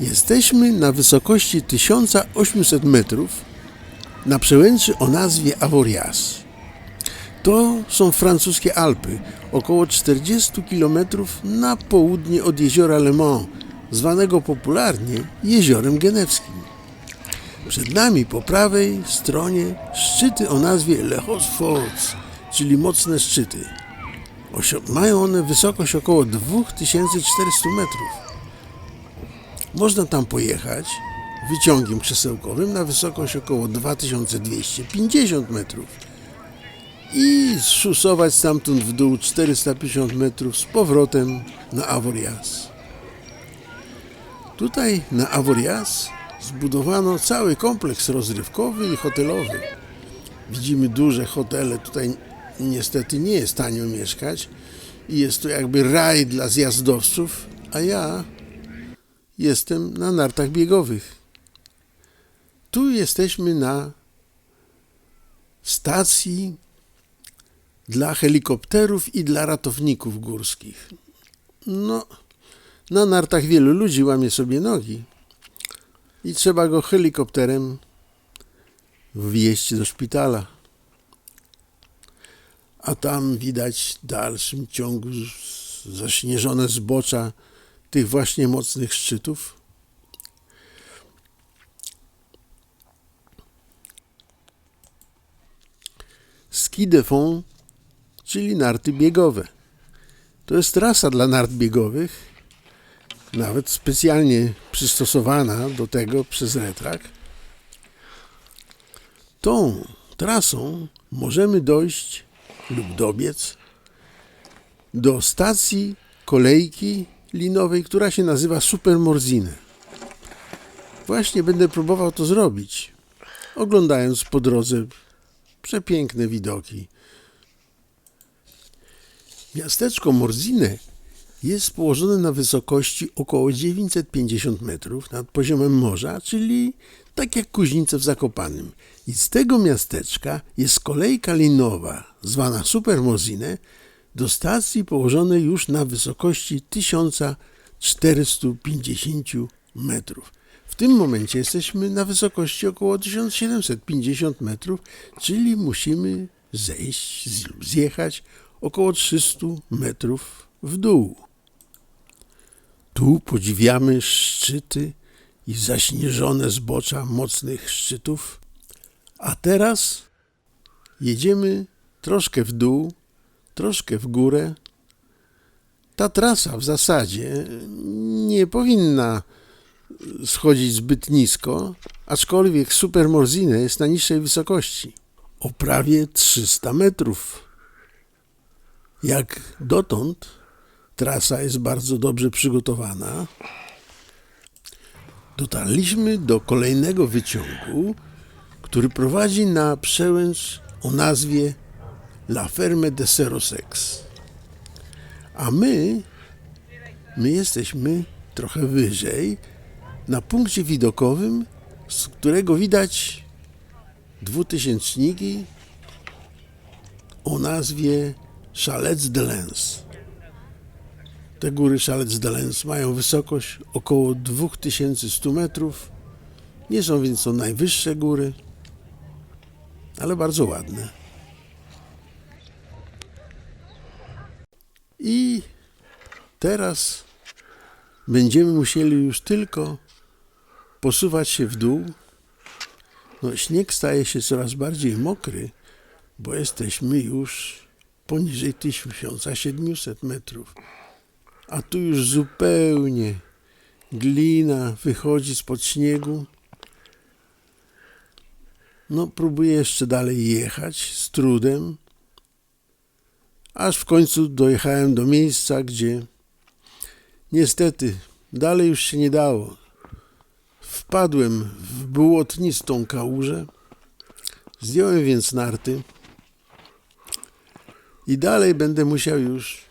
Jesteśmy na wysokości 1800 metrów na przełęczy o nazwie Avoriaz. To są francuskie Alpy, około 40 km na południe od jeziora Le Mans, zwanego popularnie Jeziorem Genewskim. Przed nami po prawej stronie szczyty o nazwie Le Haut Forts, czyli mocne szczyty. Mają one wysokość około 2400 metrów. Można tam pojechać wyciągiem krzesełkowym na wysokość około 2250 metrów i zszusować stamtąd w dół 450 metrów z powrotem na Avoriaz. Tutaj na Avoriaz zbudowano cały kompleks rozrywkowy i hotelowy. Widzimy duże hotele, tutaj niestety nie jest tanio mieszkać i jest to jakby raj dla zjazdowców, a ja jestem na nartach biegowych. Tu jesteśmy na stacji dla helikopterów i dla ratowników górskich. No, na nartach wielu ludzi łamie sobie nogi i trzeba go helikopterem wieźć do szpitala. A tam widać w dalszym ciągu zaśnieżone zbocza tych właśnie mocnych szczytów. Ski de fond, czyli narty biegowe. To jest trasa dla nart biegowych, nawet specjalnie przystosowana do tego przez retrak. Tą trasą możemy dojść lub dobiec do stacji kolejki linowej, która się nazywa Supermorzine. Właśnie będę próbował to zrobić, oglądając po drodze przepiękne widoki. Miasteczko Morzine jest położone na wysokości około 950 metrów nad poziomem morza, czyli tak jak Kuźnice w Zakopanym. I z tego miasteczka jest kolejka linowa, zwana Supermorzine, do stacji położonej już na wysokości 1450 metrów. W tym momencie jesteśmy na wysokości około 1750 metrów, czyli musimy zejść zjechać około 300 metrów w dół. Tu podziwiamy szczyty i zaśnieżone zbocza mocnych szczytów, a teraz jedziemy troszkę w dół, troszkę w górę. Ta trasa w zasadzie nie powinna schodzić zbyt nisko, aczkolwiek Supermorzine jest na niższej wysokości, o prawie 300 metrów. Jak dotąd trasa jest bardzo dobrze przygotowana. Dotarliśmy do kolejnego wyciągu, który prowadzi na przełęcz o nazwie La Ferme de Serosex. A my, my jesteśmy trochę wyżej, na punkcie widokowym, z którego widać dwutysięczniki o nazwie Chalets de Lens. Te góry Chalets de Lens mają wysokość około 2100 metrów. Nie są więc to najwyższe góry, ale bardzo ładne. I teraz będziemy musieli już tylko posuwać się w dół. No, śnieg staje się coraz bardziej mokry, bo jesteśmy już poniżej 1700 metrów. A tu już zupełnie glina wychodzi spod śniegu. No, próbuję jeszcze dalej jechać z trudem, aż w końcu dojechałem do miejsca, gdzie niestety dalej już się nie dało. Wpadłem w błotnistą kałużę, zdjąłem więc narty i dalej będę musiał już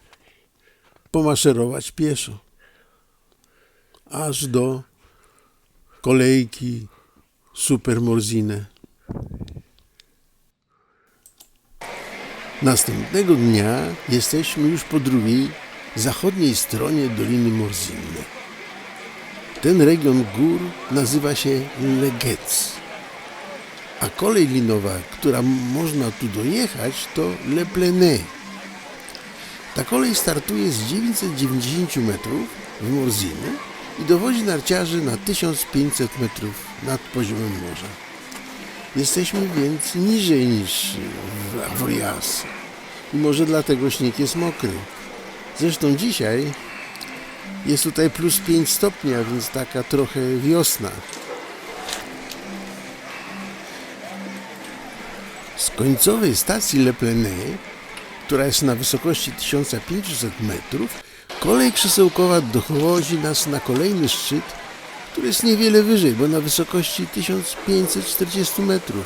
pomaszerować pieszo, aż do kolejki Supermorzine. Następnego dnia jesteśmy już po drugiej, zachodniej stronie Doliny Morzine. Ten region gór nazywa się Legec. A kolej linowa, która można tu dojechać, to Le Plené. Ta kolej startuje z 990 metrów w Morziny i dowodzi narciarzy na 1500 metrów nad poziomem morza. Jesteśmy więc niżej niż w Avoriaz. I może dlatego śnieg jest mokry. Zresztą dzisiaj jest tutaj plus 5 stopni, a więc taka trochę wiosna. Z końcowej stacji Le Plené, która jest na wysokości 1500 metrów, kolej krzesełkowa dochodzi nas na kolejny szczyt, który jest niewiele wyżej, bo na wysokości 1540 metrów.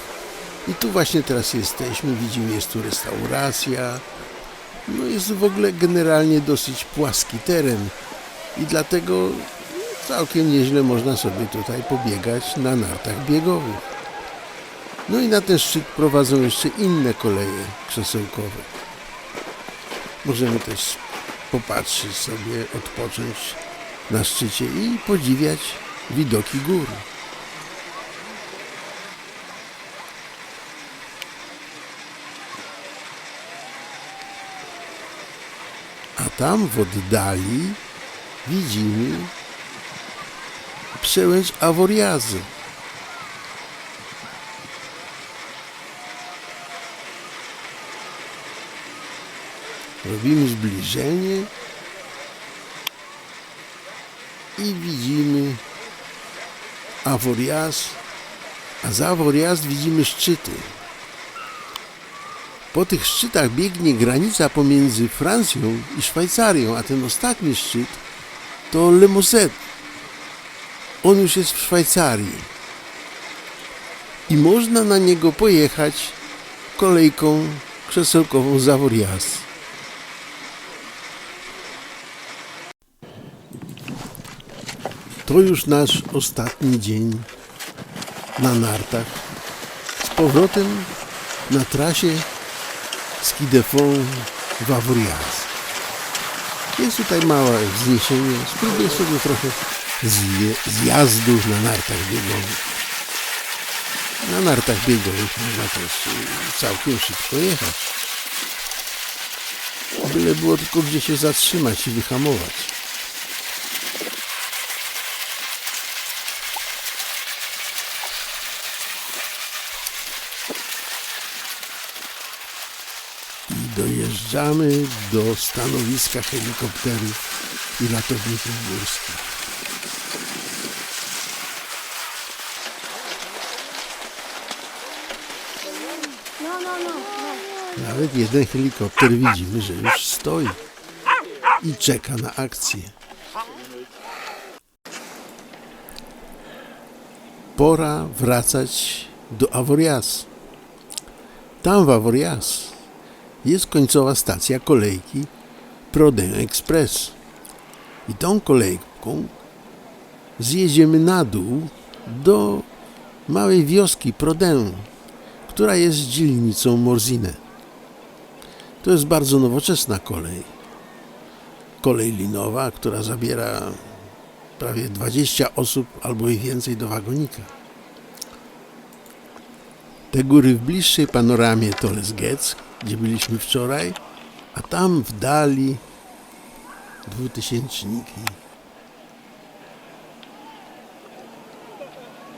I tu właśnie teraz jesteśmy, widzimy, jest tu restauracja. No jest w ogóle generalnie dosyć płaski teren i dlatego całkiem nieźle można sobie tutaj pobiegać na nartach biegowych. No i na ten szczyt prowadzą jeszcze inne koleje krzesełkowe. Możemy też popatrzeć sobie, odpocząć na szczycie i podziwiać widoki gór. A tam w oddali widzimy przełęcz Aworiazy. Robimy zbliżenie i widzimy Aworiaz, a za Aworiaz widzimy szczyty. Po tych szczytach biegnie granica pomiędzy Francją i Szwajcarią, a ten ostatni szczyt to Le Moset. On już jest w Szwajcarii. I można na niego pojechać kolejką krzesełkową z To już nasz ostatni dzień na nartach. Z powrotem na trasie Ski de Fond. Jest tutaj małe wzniesienie. Spróbuję sobie trochę zje- na nartach biegowych. Na nartach biegowych można też y, całkiem szybko jechać. Byle było tylko gdzie się zatrzymać i wyhamować. I dojeżdżamy do stanowiska helikopterów i ratowników górskich. Nawet jeden helikopter widzimy, że już stoi i czeka na akcję. Pora wracać do Avoriaz. Tam w Avoriaz jest końcowa stacja kolejki Prodin Express. I tą kolejką zjedziemy na dół do małej wioski Prodin, która jest dzielnicą Morzine. To jest bardzo nowoczesna kolej. Kolej linowa, która zabiera prawie 20 osób albo i więcej do wagonika. Te góry w bliższej panoramie to Lesgec, gdzie byliśmy wczoraj, a tam w dali dwutysięczniki.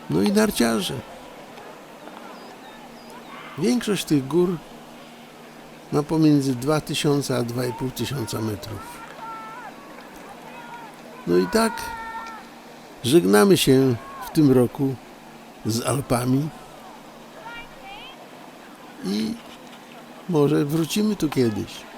No i narciarze. Większość tych gór ma pomiędzy 2000 a 2500 metrów. No i tak żegnamy się w tym roku z Alpami i może wrócimy tu kiedyś.